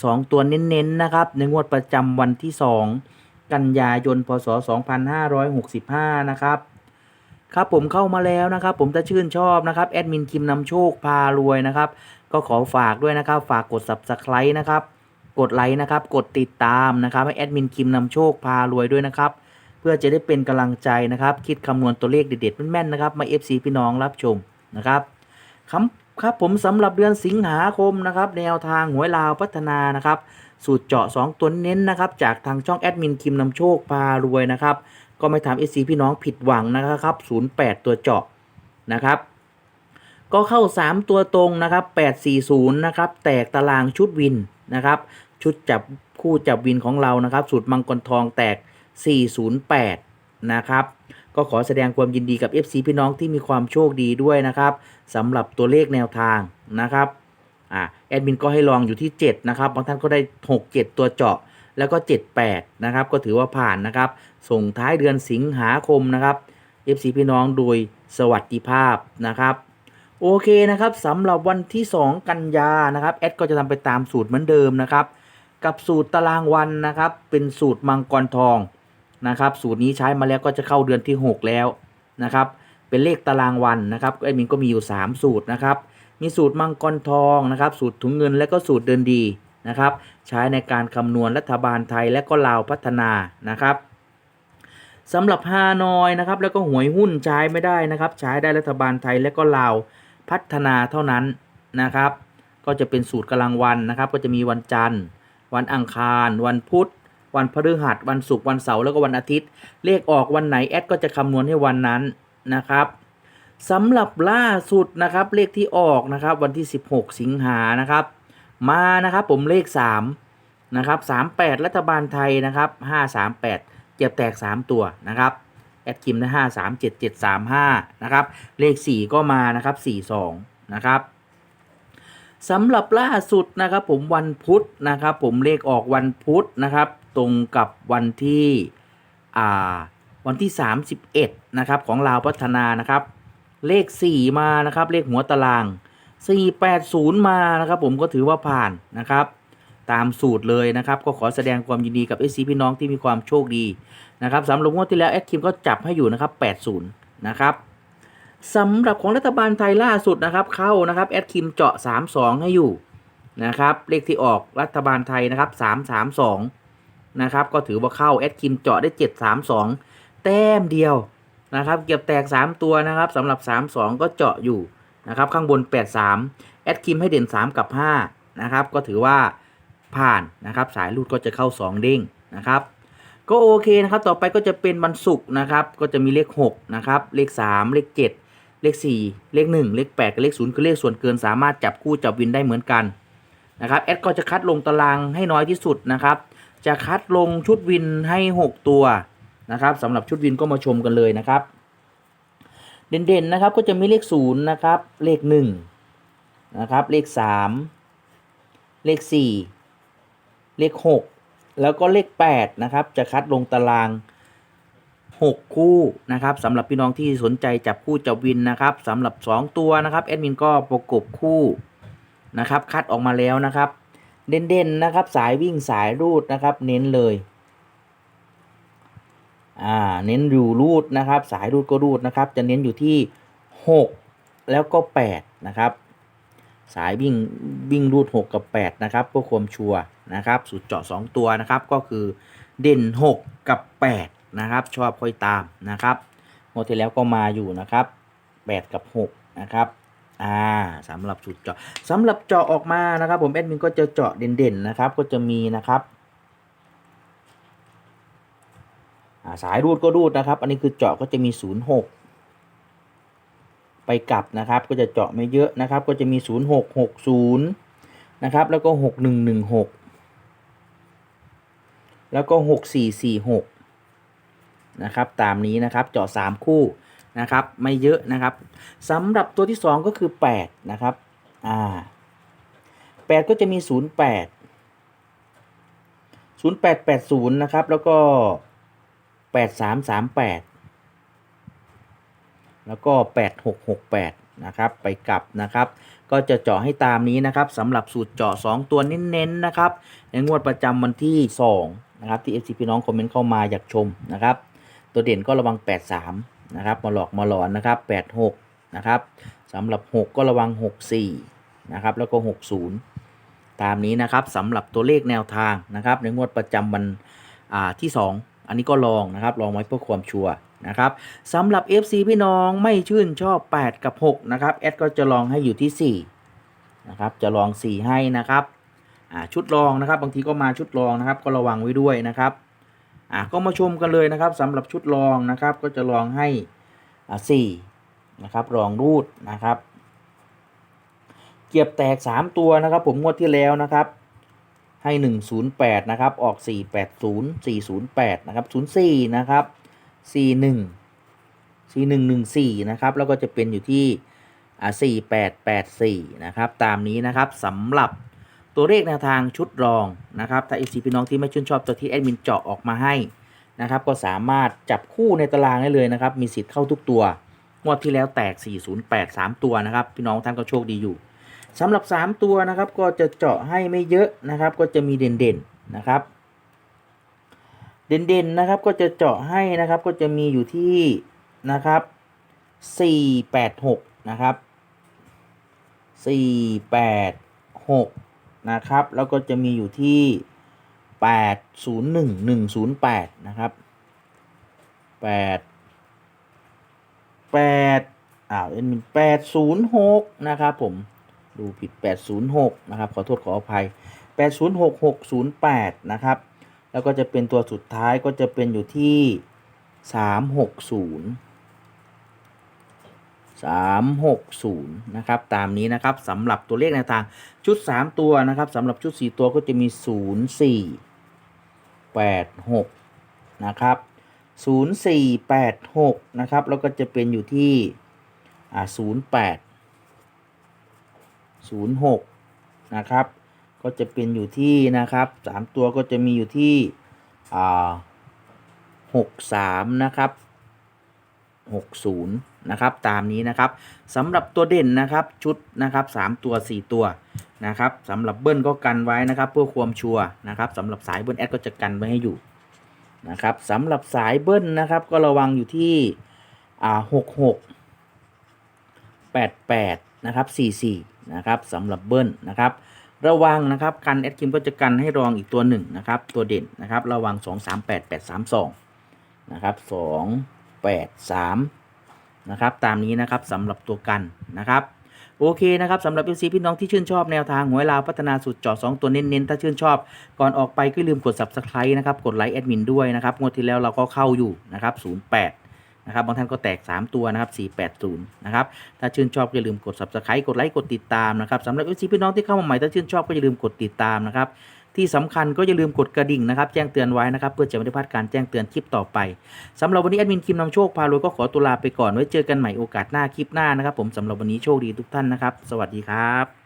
2 ตัวเน้นๆนะครับ ในงวดประจำวันที่ 2 กันยายน พศ 2565 นะครับ ครับผมเข้ามาแล้วนะครับ ผมถ้าชื่นชอบนะครับแอดมินคิมนำโชคพารวยนะครับ ก็ขอฝากด้วยนะครับ ฝากกด subscribe นะครับ กดไลค์นะครับ กดติดตามนะครับให้แอดมินคิมนำโชคพารวยด้วยนะครับ เพื่อจะได้เป็นกำลังใจนะครับ คิดคำนวณตัวเลขเด็ดๆแม่นๆนะครับ มา FC พี่น้องรับชมนะครับครับ ครับผมสำหรับเดือนสิงหาคมนะครับแนวทางหวยลาวพัฒนานะครับ สูตรเจาะ 2 ตัวเน้นนะครับ จากทางช่องแอดมินคิมนำโชคพารวยนะครับ ก็ไม่ทำ FC พี่น้องผิดหวังนะครับ 08 ตัวเจาะนะครับ ก็เข้า 3 ตัวตรงนะครับ 840 นะครับ แตกตารางชุดวินนะครับ ชุดจับคู่จับวินของเรานะครับ สูตรมังกรทองแตก 408 นะครับ ก็ขอแสดงความยินดีกับ FC พี่น้องที่มีความโชคดีด้วยนะครับสำหรับตัวเลขแนวทางนะครับอ่าแอดมินก็ให้ลองอยู่ที่ 7 นะครับ บางท่านก็ได้ 6 7 ตัวเจาะ แล้วก็ 78 นะครับ ก็ถือว่าผ่านนะครับ ส่งท้ายเดือนสิงหาคมนะครับ FC พี่น้องโดยสวัสดิภาพนะครับโอเคนะครับสำหรับวันที่ 2 กันยานะครับแอดก็จะทำไปตามสูตรเหมือนเดิมนะครับ กับสูตรตารางวันนะครับ เป็นสูตรมังกรทอง นะครับ สูตรนี้ใช้มาแล้วก็จะเข้าเดือนที่ 6 แล้วนะครับ เป็นเลขตารางวันนะครับแอดมินก็มีอยู่ 3 สูตรนะครับ มีสูตรมังกรทองนะครับ สูตรถุงเงินและก็สูตรเดินดีนะครับ ใช้ในการคำนวณรัฐบาลไทยและก็ลาวพัฒนานะครับสำหรับฮานอยนะครับ แล้วก็หวยหุ้นใช้ไม่ได้นะครับ ใช้ได้รัฐบาลไทยและก็ลาวพัฒนาเท่านั้นนะครับ ก็จะเป็นสูตรกำลังวันนะครับ ก็จะมีวันจันทร์ วันอังคาร วันพุธ วันพฤหัส วันศุกร์วันเสาร์แล้วก็วันอาทิตย์ เลขออกวันไหนแอดก็จะคำนวณให้วันนั้นนะครับสำหรับล่าสุดนะครับ เลขที่ออกนะครับวันที่ 16 สิงหานะครับ มานะครับผมเลข3นะครับ38 รัฐบาลไทยนะครับ538 เจ็บแตก 3 ตัวนะครับแอดคิมนะ5 3 7 7 3 5นะครับ เลข4ก็มานะครับ42นะครับสำหรับล่าสุดนะครับผมวันพุธนะครับ ผมเลขออกวันพุธนะครับ ตรงกับวันที่วันที่ 31 นะครับ ของลาวพัฒนานะครับ เลข 4 มานะครับ เลขหัวตาราง 480 มานะครับ ผมก็ถือว่าผ่านนะครับ ตามสูตรเลยนะครับ ก็ขอแสดงความยินดีกับเอซีพี่น้องที่มีความโชคดีนะครับสำหรับงวดที่แล้วแอดคิมก็จับให้อยู่นะครับ 80 นะครับสำหรับของรัฐบาลไทยล่าสุดนะครับ เข้านะครับแอดคิมเจาะ 32 ให้อยู่นะครับ เลขที่ออกรัฐบาลไทยนะครับ 332 นะครับ ก็ถือว่าเข้าแอดคิมเจาะได้ 732 แต้มเดียวนะครับ เก็บแตก 3 ตัวนะครับสำหรับ 32 ก็เจาะอยู่นะครับ ข้างบน 83 แอดคิมให้เด่น 3 กับ 5 นะครับ ก็ถือว่าผ่านนะครับ สายรูดก็จะเข้า 2 เด้งนะครับ ก็โอเคนะครับ ต่อไปก็จะเป็นวันศุกร์นะครับ ก็จะมีเลข 6 นะครับ เลข 3 เลข 7 เลข 4 เลข 1 เลข 8 กับเลข 0 คือเลขส่วนเกินสามารถจับคู่จับวินได้เหมือนกันนะครับ แอดก็จะคัดลงตารางให้น้อยที่สุดนะครับ จะคัดลงชุดวินให้ 6 ตัวนะครับสำหรับชุดวินก็มาชมกันเลยนะครับ เด่นๆนะครับก็จะมีเลข0นะครับเลข1นะครับเลข 3 เลข 4 เลข 6 แล้วก็เลข8นะครับจะคัดลงตาราง 6 คู่นะครับสำหรับพี่น้องที่สนใจจับคู่จับวินนะครับสำหรับ 2 ตัวนะครับแอดมินก็ประกบคู่นะครับคัดออกมาแล้วนะครับ เด่นๆนะครับ สายวิ่งสายรูดนะครับ เน้นเลยอ่าเน้นอยู่รูดนะครับ สายรูดก็รูดนะครับ จะเน้นอยู่ที่ 6 แล้วก็ 8 นะครับ สายวิ่งวิ่งรูด 6 กับ 8 นะครับเพื่อความชัวร์นะครับสูตรเจาะ 2 ตัวนะครับ ก็คือเด่น 6 กับ 8 นะครับ ชอบค่อยตามนะครับงวดที่แล้วก็มาอยู่นะครับ 8 กับ 6 นะครับ อ่าสำหรับสูตรเจาะสำหรับเจาะออกมานะครับ ผมแอดมินก็จะเจาะเด่นๆนะครับ ก็จะมีนะครับาสายรูดก็รูดนะครับ อันนี้คือเจาะก็จะมี 06 ไปกลับนะครับ ก็จะเจาะไม่เยอะนะครับ ก็จะมี 0660 นะครับ แล้วก็หกหนึ่งหนึ่งหกแล้วก็หกสี่สี่หกนะครับ ตามนี้นะครับ เจาะสามคู่ นะครับไม่เยอะนะครับสำหรับตัวที่สองก็คือแปดนะครับอ่าแปดก็จะมีศูนย์แปดศูนย์แปดแปดศูนย์นะครับแล้วก็แปดสามสามแปดแล้วก็แปดหกหกแปดนะครับไปกลับนะครับ ก็จะเจาะให้ตามนี้นะครับสำหรับสูตรเจาะ 2 ตัวเน้นๆนะครับในงวดประจำวันที่ 2 นะครับที่ FC พี่น้องคอมเมนต์เข้ามาอยากชมนะครับ ตัวเด่นก็ระวัง 83 นะครับมาหลอกมาหลอนนะครับ86นะครับสำหรับ 6 ก็ระวัง 64นะครับแล้วก็ 60 ตามนี้นะครับสำหรับตัวเลขแนวทางนะครับในงวดประจำวันอ่าที่ 2 อันนี้ก็ลองนะครับลองไว้เพื่อความชัวร์นะครับสำหรับ FC พี่น้องไม่ชื่นชอบ 8 กับ 6 นะครับแอดก็จะลองให้อยู่ที่ 4 นะครับ จะลอง 4 ให้นะครับอ่าชุดลองนะครับบางทีก็มาชุดลองนะครับก็ระวังไว้ด้วยนะครับ อ่าก็มาชมกันเลยนะครับสำหรับชุดลองนะครับก็จะลองให้อ่า4นะครับลองรูดนะครับ เกียบแตก 3 ตัวนะครับผมงวดที่แล้วนะครับให้ 108 นะครับ ออก 480 408 นะครับ 04 นะครับ 41 4114 นะครับ แล้วก็จะเป็นอยู่ที่อ่า4884 นะครับ ตามนี้นะครับสำหรับ ตัวเลขแนวทางชุดรองนะครับถ้า FC พี่น้องที่ไม่ชื่นชอบตัวที่แอดมินเจาะออกมาให้นะครับก็สามารถจับคู่ในตารางได้เลยนะครับมีสิทธิ์เข้าทุกตัวงวดที่แล้วแตก 408 3 ตัวนะครับพี่น้องท่านก็โชคดีอยู่สำหรับ 3 ตัวนะครับก็จะเจาะให้ไม่เยอะนะครับก็จะมีเด่นๆนะครับ เด่นๆนะครับก็จะเจาะให้นะครับก็จะมีอยู่ที่นะครับ486นะครับ486 นะครับ แล้วก็จะมีอยู่ที่ 801 108 นะครับ 8 8อ้าวเอ็น806 นะครับผม ดูผิด 806 นะครับ ขอโทษขออภัย 806 608 นะครับ แล้วก็จะเป็นตัวสุดท้ายก็จะเป็นอยู่ที่ 360 360 นะครับ ตามนี้นะครับสำหรับตัวเลขในวทางชุด 3 ตัวนะครับสำหรับชุด 4 ตัวก็จะมี 04 86 นะครับ 0486 นะครับ แล้วก็จะเป็นอยู่ที่ อ่า 08 06 นะครับ ก็จะเป็นอยู่ที่นะครับ 3 ตัวก็จะมีอยู่ที่ อ่า 63 นะครับ 60 นะครับ ตามนี้นะครับสำหรับตัวเด่นนะครับชุดนะครับ 3 ตัว 4 ตัวนะครับสำหรับเบิ้ลก็กันไว้นะครับ เพื่อความชัวร์นะครับสำหรับสายเบิ้ลแอดก็จะกันไว้ให้อยู่นะครับสำหรับสายเบิ้ลนะครับ ก็ระวังอยู่ที่อ่า66 88นะครับ44นะครับสำหรับเบิ้ลนะครับระวังนะครับกันแอดคิมก็จะกันให้รองอีกตัวหนึ่งนะครับ ตัวเด่นนะครับ ระวัง2 3 8 8 3 2นะครับ2 8 3 นะครับ ตามนี้นะครับสำหรับตัวกันนะครับโอเคนะครับสำหรับ FC พี่น้องที่ชื่นชอบแนวทางหวยลาวพัฒนาสูตรเจาะ2ตัวเน้นๆ ถ้าชื่นชอบ ก่อนออกไปก็อย่าลืมกด Subscribe นะครับ กดไลค์แอดมินด้วยนะครับ งวดที่แล้วเราก็เข้าอยู่นะครับ08นะครับบางท่านก็แตก 3 ตัวนะครับ480นะครับถ้าชื่นชอบก็อย่าลืมกด subscribe กดไลค์กดติดตามนะครับสำหรับ FC พี่น้องที่เข้ามาใหม่ถ้าชื่นชอบก็อย่าลืมกดติดตามนะครับ ที่สำคัญก็อย่าลืมกดกระดิ่งนะครับแจ้งเตือนไว้นะครับเพื่อจะไม่ได้พลาดการแจ้งเตือนคลิปต่อไปสำหรับวันนี้แอดมินคิมนำโชคพารวยก็ขอตัวลาไปก่อนไว้เจอกันใหม่โอกาสหน้าคลิปหน้านะครับผมสำหรับวันนี้โชคดีทุกท่านนะครับ สวัสดีครับ